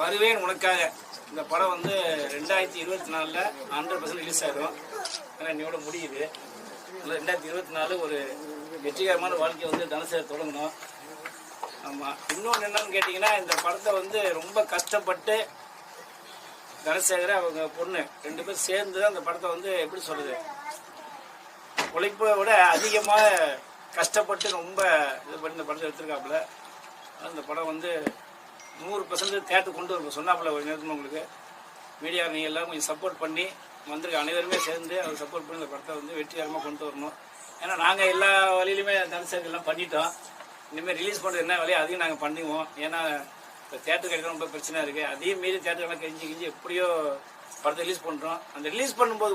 வருவேன் உனக்காக. இந்த படம் வந்து ரெண்டாயிரத்தி இருபத்தி நாலில் ஹண்ட்ரட் பர்சன்ட் ரிலீஸ் ஆகிடும் ஏன்னா இன்னையோட முடியுது. ரெண்டாயிரத்தி இருபத்தி நாலு ஒரு வெற்றிகரமான வாழ்க்கையை வந்து தனசேர் தொடங்கணும். ஆமாம் இன்னொன்று என்னன்னு கேட்டிங்கன்னா இந்த படத்தை வந்து ரொம்ப கஷ்டப்பட்டு தனசேகர் அவங்க பொண்ணு ரெண்டு பேரும் சேர்ந்து தான் அந்த படத்தை வந்து எப்படி சொல்கிறது உழைப்பை விட அதிகமாக கஷ்டப்பட்டு ரொம்ப இது பண்ணி இந்த படத்தை எடுத்திருக்காப்புல. அந்த படம் வந்து நூறு பர்சன்ட் தேட்டர் கொண்டு வரும் சொன்னாப்புல ஒரு நேரத்தில் உங்களுக்கு. மீடியா நீங்கள் எல்லாம் கொஞ்சம் சப்போர்ட் பண்ணி வந்திருக்க அனைவருமே சேர்ந்து அதை சப்போர்ட் பண்ணி இந்த படத்தை வந்து வெற்றிகரமாக கொண்டு வரணும். ஏன்னா நாங்கள் எல்லா வழியிலுமே தனசேகர் எல்லாம் பண்ணிட்டோம். இனிமேல் ரிலீஸ் பண்ணுறது என்ன வழியோ அதையும் நாங்கள் பண்ணுவோம். ஏன்னா இப்போ தேட்டர் கிடைக்க ரொம்ப பிரச்சனை இருக்குது அதையும் மீறி தேட்டர்லாம் கெஞ்சி கிஞ்சி எப்படியோ படத்தை ரிலீஸ் பண்ணுறோம் அந்த ரிலீஸ் பண்ணும்போது